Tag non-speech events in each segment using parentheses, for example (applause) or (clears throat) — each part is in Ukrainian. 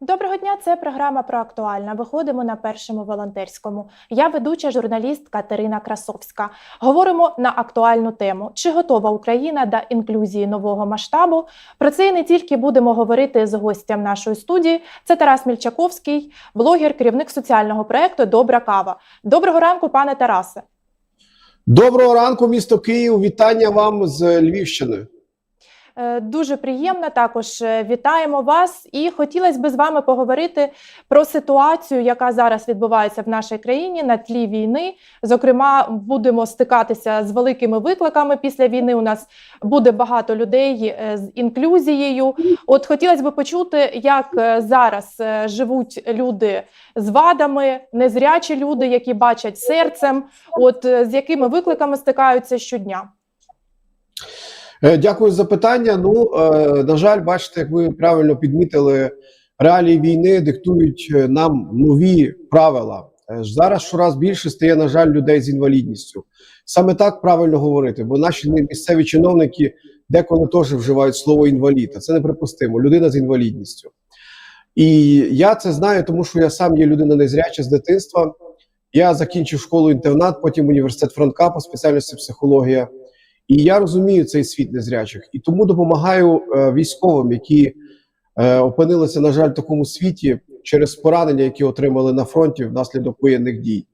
Доброго дня, це програма про актуальне. Виходимо на першому волонтерському. Я ведуча журналіст Катерина Красовська. Говоримо на актуальну тему: чи готова Україна до інклюзії нового масштабу? Про це і не тільки будемо говорити з гостям нашої студії. Це Тарас Мільчаковський, блогер, керівник соціального проекту Добра кава. Доброго ранку, пане Тарасе. Доброго ранку, місто Київ. Вітання вам з Львівщини. Е, Дуже приємно також е, вітаємо вас, і хотілося б з вами поговорити про ситуацію, яка зараз відбувається в нашій країні на тлі війни. Зокрема, будемо стикатися з великими викликами після війни. У нас буде багато людей е, з інклюзією. От хотілося б почути, як зараз живуть люди з вадами, незрячі люди, які бачать серцем. От з якими викликами стикаються щодня. Е, Дякую за питання. Ну, е, на жаль, бачите, як ви правильно підмітили, реалії війни диктують е, нам нові правила. Зараз щораз більше стає, на жаль, людей з інвалідністю. Саме так правильно говорити, бо наші місцеві чиновники деколи теж вживають слово інвалід. а Це неприпустимо. Людина з інвалідністю. І я це знаю, тому що я сам є людина незряча з дитинства. Я закінчив школу-інтернат, потім університет Франка по спеціальності психологія. І я розумію цей світ незрячих, і тому допомагаю е, військовим, які е, опинилися, на жаль, в такому світі через поранення, які отримали на фронті внаслідок воєнних дій.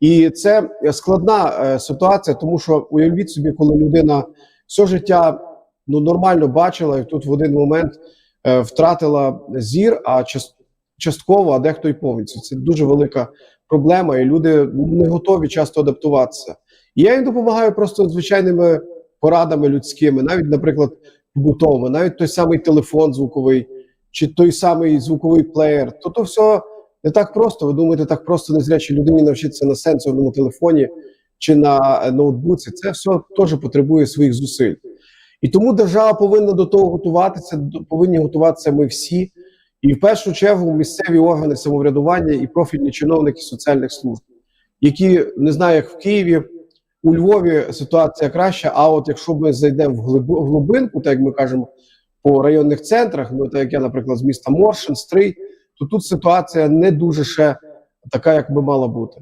І це складна е, ситуація, тому що уявіть собі, коли людина все життя ну нормально бачила, і тут в один момент е, втратила зір, а час- частково, а дехто й повністю. Це дуже велика проблема, і люди ну, не готові часто адаптуватися. І я їм допомагаю просто звичайними порадами людськими, навіть, наприклад, побутовими, навіть той самий телефон звуковий, чи той самий звуковий плеєр. То то все не так просто. Ви думаєте, так просто незрячій людині навчитися на сенсорному телефоні чи на е, ноутбуці. Це все теж потребує своїх зусиль. І тому держава повинна до того готуватися. Повинні готуватися ми всі, і в першу чергу місцеві органи самоврядування і профільні чиновники соціальних служб, які не знаю, як в Києві. У Львові ситуація краща, а от якщо ми зайдемо в глиб- в глибинку, так як ми кажемо, по районних центрах, ну так як я, наприклад, з міста Моршин, Стрий, то тут ситуація не дуже ще така, як би мала бути.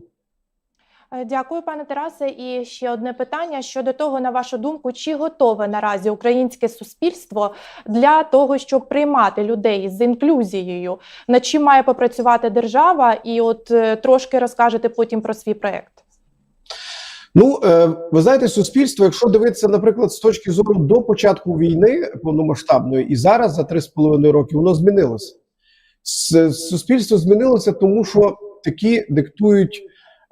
Е, Дякую, пане Тарасе. І ще одне питання щодо того, на вашу думку, чи готове наразі українське суспільство для того, щоб приймати людей з інклюзією? Над чим має попрацювати держава? І от е, трошки розкажете потім про свій проект. Ну, е, ви знаєте, суспільство, якщо дивитися, наприклад, з точки зору до початку війни повномасштабної, і зараз за 3,5 роки воно змінилося. Суспільство змінилося, тому що такі диктують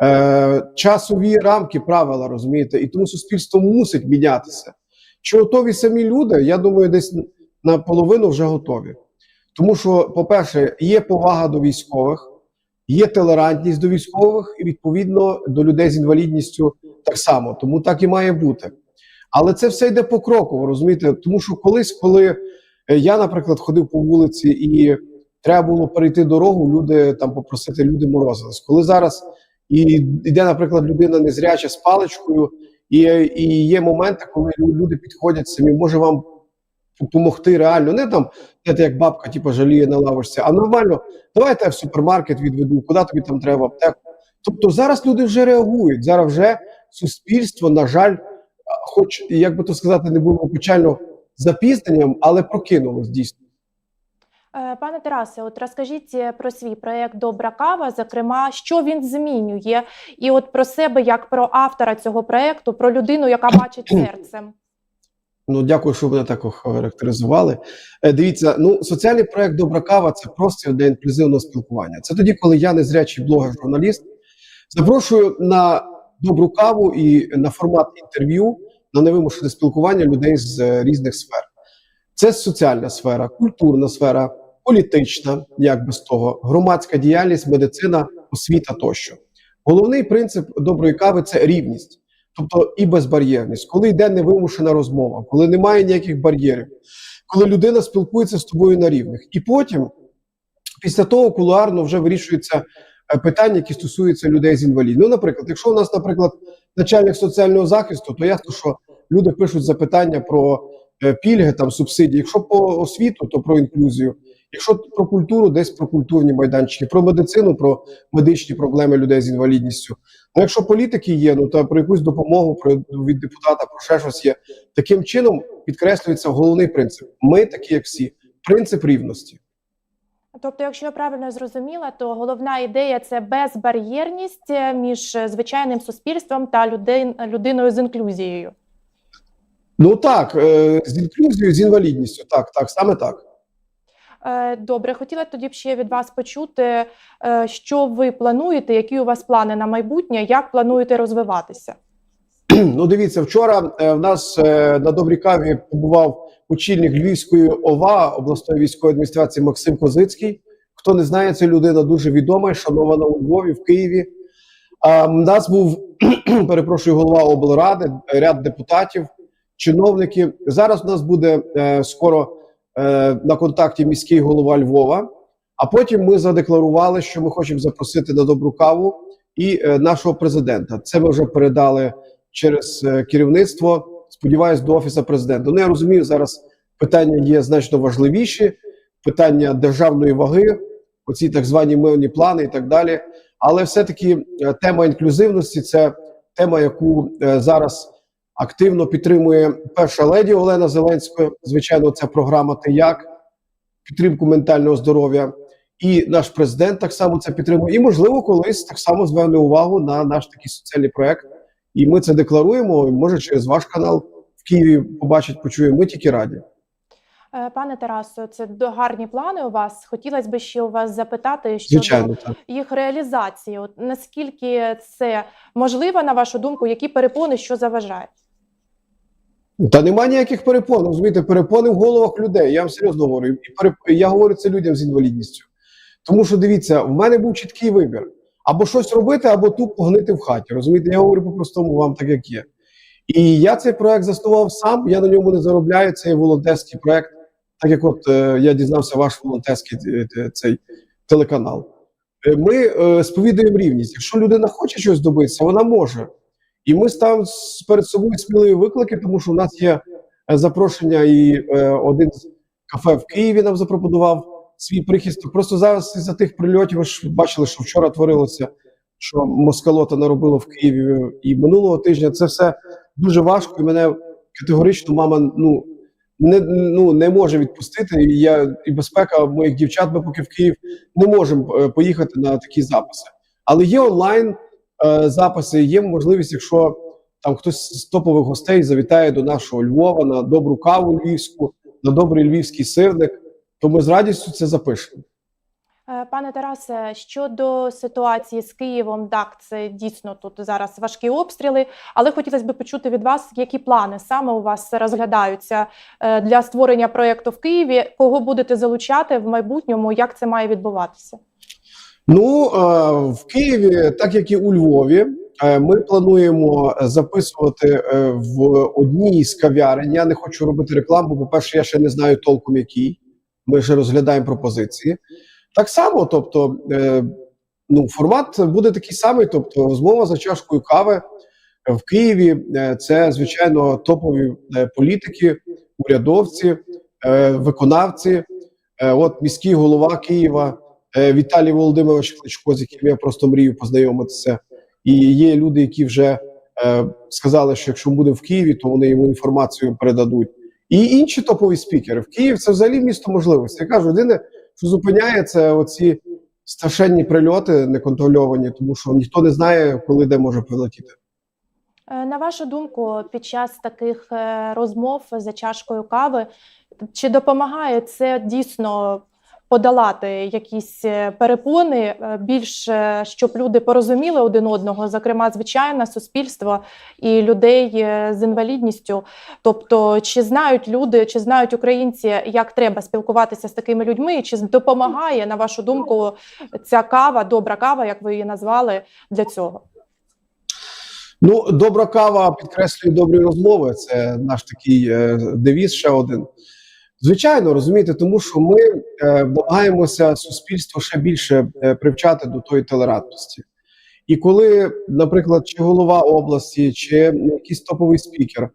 е, часові рамки, правила, розумієте, і тому суспільство мусить мінятися. Чи готові самі люди? Я думаю, десь наполовину вже готові. Тому що, по-перше, є повага до військових, є толерантність до військових і відповідно до людей з інвалідністю так само. Тому так і має бути. Але це все йде покроково, розумієте? Тому що колись, коли е, я, наприклад, ходив по вулиці і треба було перейти дорогу, люди там попросити, люди морозились. Коли зараз і йде, наприклад, людина незряча з паличкою, і, і є моменти, коли люди підходять самі, може вам допомогти реально, не там, знаєте, як бабка, типу, жаліє на лавочці, а нормально, давайте я в супермаркет відведу, куди тобі там треба аптеку. Тобто зараз люди вже реагують. Зараз вже суспільство, на жаль, хоч як би то сказати, не було печально запізненням, але прокинулось дійсно. Е, Пане Тарасе, от розкажіть е, про свій проект Добра кава, зокрема, що він змінює, і от про себе як про автора цього проекту, про людину, яка бачить (clears throat) серцем. Ну, дякую, що ви мене так охарактеризували. Е, дивіться, ну соціальний проект Добра кава це простір для інклюзивного спілкування. Це тоді, коли я незрячий блогер-журналіст, запрошую на добру каву і на формат інтерв'ю на невимушене спілкування людей з е, різних сфер. Це соціальна сфера, культурна сфера, політична, як без того, громадська діяльність, медицина, освіта тощо. Головний принцип доброї кави це рівність, тобто і безбар'єрність, коли йде невимушена розмова, коли немає ніяких бар'єрів, коли людина спілкується з тобою на рівних. І потім, після того, кулуарно вже вирішуються е, питання, які стосуються людей з інвалідністю. Ну, наприклад, якщо у нас, наприклад, начальник соціального захисту, то ясно, що люди пишуть запитання про е, пільги, там субсидії. Якщо по освіту, то про інклюзію. Якщо про культуру, десь про культурні майданчики, про медицину, про медичні проблеми людей з інвалідністю. Ну, якщо політики є, ну то про якусь допомогу про від депутата, про ще щось є. Таким чином підкреслюється головний принцип: ми такі, як всі, принцип рівності. Тобто, якщо я правильно зрозуміла, то головна ідея це безбар'єрність е, між е, звичайним суспільством та людей, людиною з інклюзією. Ну так, е, з інклюзією, з інвалідністю, так, так, саме так. Е, Добре, хотіла тоді б ще від вас почути, е, що ви плануєте, які у вас плани на майбутнє, як плануєте розвиватися? (clears throat) Ну, дивіться, вчора е, в нас на добрій каві побував очільник Львівської ОВА обласної військової адміністрації Максим Козицький. Хто не знає, це людина дуже відома, шанована у Львові, в Києві. В нас був (clears throat) перепрошую, голова облради, ряд депутатів, чиновники. Зараз у нас буде скоро е, на контакті міський голова Львова. А потім ми задекларували, що ми хочемо запросити на добру каву і е, нашого президента. Це ми вже передали через е, керівництво. Сподіваюсь, до офісу президента. Ну я розумію, зараз питання є значно важливіші, питання державної ваги, оці так звані мирні плани і так далі. Але все-таки е, тема інклюзивності це тема, яку зараз активно підтримує перша леді Олена Зеленська. Звичайно, це програма «Ти як підтримку ментального здоров'я. І наш президент так само це підтримує. І можливо, колись так само зверне увагу на наш такий соціальний проект. І ми це декларуємо. Може, через ваш канал в Києві побачить, почує. Ми тільки раді. Е, Пане Тарасо, це до- гарні плани у вас. Хотілося б ще у вас запитати щодо Звичайно, їх реалізації. От наскільки це можливо, на вашу думку, які перепони, що заважає? Та нема ніяких перепон. Розумієте, перепони в головах людей. Я вам серйозно говорю. І переп... я говорю це людям з інвалідністю. Тому що дивіться, в мене був чіткий вибір: або щось робити, або тупо гнити в хаті. Розумієте, я говорю по-простому вам так, як є. І я цей проект заснував сам. Я на ньому не заробляю. Це є волонтерський проект. Так як от е, я дізнався ваш волонтерський е, е, цей телеканал. Е, Ми е, сповідуємо рівність. Якщо людина хоче щось добитися, вона може. І ми ставимо перед собою сміливі виклики, тому що у нас є е, запрошення, і е, один з кафе в Києві нам запропонував свій прихисток. Просто зараз із-за тих прильотів, ви ж бачили, що вчора творилося, що москалота наробило в Києві і минулого тижня. Це все дуже важко, і мене категорично мама ну не, ну, не може відпустити. І я і безпека моїх дівчат, ми поки в Київ не можемо е, поїхати на такі записи. Але є онлайн е, записи, є можливість, якщо там хтось з топових гостей завітає до нашого Львова на добру каву львівську, на добрий львівський сирник, то ми з радістю це запишемо. Е, Пане Тарасе, щодо ситуації з Києвом, так, це дійсно тут зараз важкі обстріли, але хотілося б почути від вас, які плани саме у вас розглядаються е, для створення проєкту в Києві, кого будете залучати в майбутньому, як це має відбуватися? Ну е, в Києві, так як і у Львові, е, ми плануємо записувати е, в одній з кав'ярень. Я не хочу робити рекламу, бо, по-перше, я ще не знаю толком який. Ми ще розглядаємо пропозиції. Так само, тобто, ну, формат буде такий самий, тобто, розмова за чашкою кави в Києві. Це звичайно топові політики, урядовці, виконавці. От міський голова Києва. Е, Віталій Володимирович Кличко, з яким я просто мрію познайомитися. І є люди, які вже е, сказали, що якщо буде в Києві, то вони йому інформацію передадуть. І інші топові спікери. В Київ це взагалі місто можливості. Я кажу, єдине, що зупиняє, це оці страшенні прильоти неконтрольовані, тому що ніхто не знає, коли де може прилетіти. Е, На вашу думку, під час таких е, розмов за чашкою кави, чи допомагає це дійсно подолати якісь е, перепони, е, більш е, щоб люди порозуміли один одного, зокрема, звичайне суспільство і людей з інвалідністю? Тобто, чи знають люди, чи знають українці, як треба спілкуватися з такими людьми, чи допомагає, на вашу думку, ця кава, добра кава, як ви її назвали, для цього? Ну, добра кава підкреслює добрі розмови. Це наш такий девіз ще один. Звичайно, розумієте, тому що ми е, намагаємося суспільство ще більше е, привчати до тої толерантності. І коли, наприклад, чи голова області, чи якийсь топовий спікер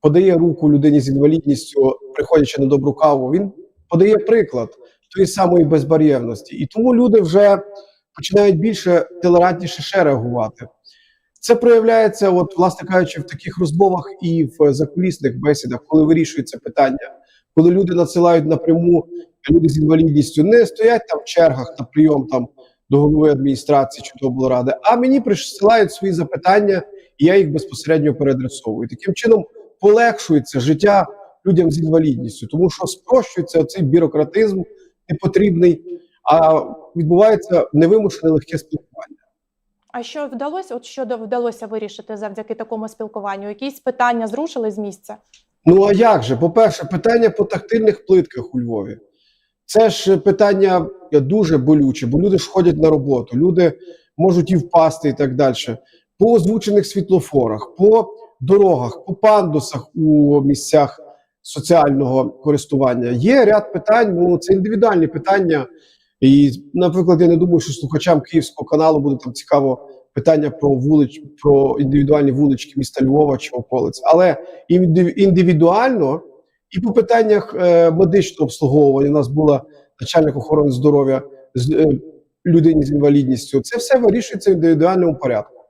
подає руку людині з інвалідністю, приходячи на добру каву, він подає приклад тої самої безбар'єрності. І тому люди вже починають більше толерантніше ще реагувати. Це проявляється, от, власне кажучи, в таких розмовах і в закулісних бесідах, коли вирішується питання, коли люди надсилають напряму люди з інвалідністю, не стоять там в чергах на прийом там до голови адміністрації чи до облради, а мені присилають свої запитання, і я їх безпосередньо переадресовую. Таким чином полегшується життя людям з інвалідністю, тому що спрощується цей бюрократизм непотрібний, а відбувається невимушене легке спілкування. А що вдалося? От що вдалося вирішити завдяки такому спілкуванню? Якісь питання зрушили з місця? Ну а як же? По-перше, питання по тактильних плитках у Львові. Це ж питання дуже болюче, бо люди ж ходять на роботу, люди можуть і впасти, і так далі. По озвучених світлофорах, по дорогах, по пандусах у місцях соціального користування. Є ряд питань, ну це індивідуальні питання. І, наприклад, я не думаю, що слухачам Київського каналу буде там цікаво питання про вулич, про індивідуальні вулички міста Львова чи околиць. Але індив- індивідуально і по питаннях е, медичного обслуговування у нас була начальник охорони здоров'я з е, людині з інвалідністю. Це все вирішується в індивідуальному порядку.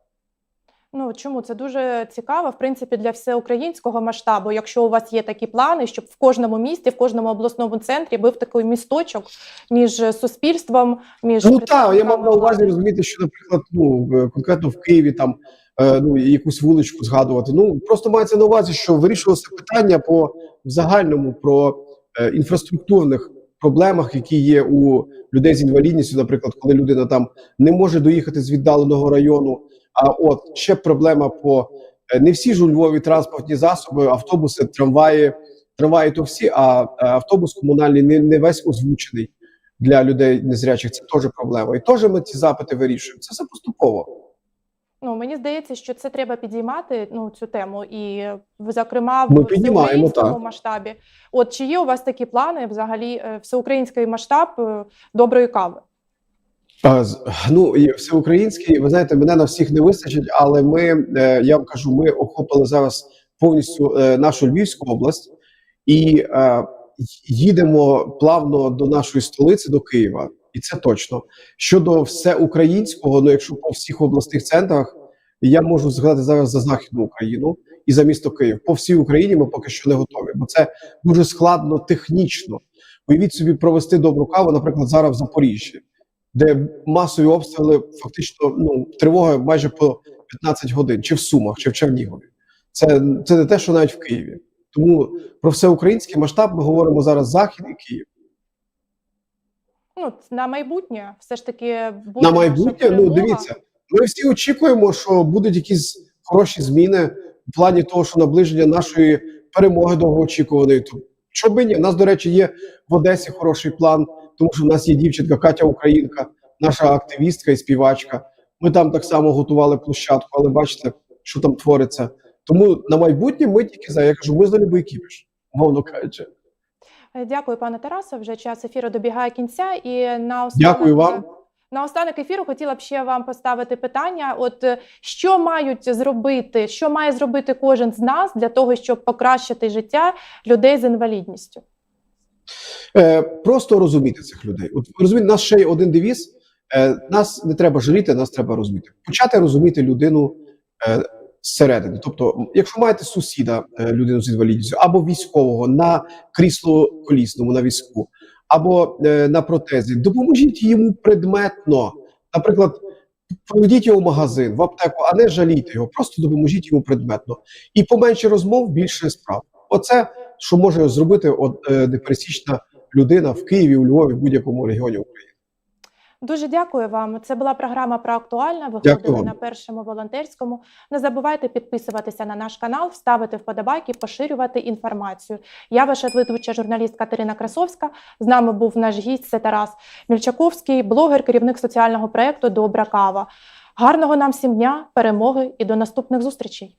Ну чому це дуже цікаво, в принципі, для всеукраїнського масштабу. Якщо у вас є такі плани, щоб в кожному місті, в кожному обласному центрі був такий місточок між суспільством, між Ну так, я мав на увазі розуміти, що, наприклад, ну е, конкретно в Києві там е, ну якусь вуличку згадувати. Ну просто мається на увазі, що вирішувалося питання по в загальному про е, інфраструктурних проблемах, які є у людей з інвалідністю, наприклад, коли людина там не може доїхати з віддаленого району. А от ще проблема по е, не всі ж у Львові транспортні засоби, автобуси, трамваї, трамваї то всі, а е, автобус комунальний не, не весь озвучений для людей незрячих. Це теж проблема. І теж ми ці запити вирішуємо. Це все поступово. Ну мені здається, що це треба підіймати ну цю тему, і зокрема в всеукраїнському так. масштабі. От чи є у вас такі плани, взагалі, е, всеукраїнський масштаб доброї кави? А, Ну і всеукраїнський, ви знаєте, мене на всіх не вистачить, але ми е, я вам кажу, ми охопили зараз повністю е, нашу Львівську область і е, їдемо плавно до нашої столиці, до Києва, і це точно. Щодо всеукраїнського, ну якщо по всіх обласних центрах, я можу згадати зараз за Західну Україну і за місто Київ. По всій Україні ми поки що не готові, бо це дуже складно технічно. Уявіть собі провести добру каву, наприклад, зараз в Запоріжжі де масові обстріли фактично ну тривога майже по 15 годин, чи в Сумах, чи в Чернігові. Це, це не те, що навіть в Києві. Тому про всеукраїнський масштаб ми говоримо зараз Захід і Київ. Ну на майбутнє, все ж таки буде На майбутнє, ну дивіться, ми всі очікуємо, що будуть якісь хороші зміни в плані того, що наближення нашої перемоги довгоочікуваної. То що би ні, у нас, до речі, є в Одесі хороший план, тому що в нас є дівчинка Катя Українка, наша активістка і співачка. Ми там так само готували площадку, але бачите, що там твориться. Тому на майбутнє ми тільки за я кажу, ми за любий кіпіш, мовно кажучи. Е, Дякую, пане Тарасе. Вже час ефіру добігає кінця. І на останок, Дякую вам. На останок ефіру хотіла б ще вам поставити питання: от е, що мають зробити, що має зробити кожен з нас для того, щоб покращити життя людей з інвалідністю? Е, просто розуміти цих людей. От розумієте, нас ще є один девіз. Е, нас не треба жаліти, нас треба розуміти. Почати розуміти людину е, зсередини. Тобто, якщо маєте сусіда, е, людину з інвалідністю, або військового на крісло колісному на візку, або е, на протезі, допоможіть йому предметно. Наприклад, поведіть його в магазин, в аптеку, а не жалійте його, просто допоможіть йому предметно. І поменше розмов, більше справ. Оце що може зробити от, е, непересічна людина в Києві, у Львові, в будь-якому регіоні України. Дуже дякую вам. Це була програма про актуальне. Ви Дякую ходили вам. на першому волонтерському. Не забувайте підписуватися на наш канал, ставити вподобайки, поширювати інформацію. Я ваша ведуча журналіст Катерина Красовська. З нами був наш гість це Тарас Мільчаковський, блогер, керівник соціального проекту Добра кава. Гарного нам всім дня, перемоги і до наступних зустрічей.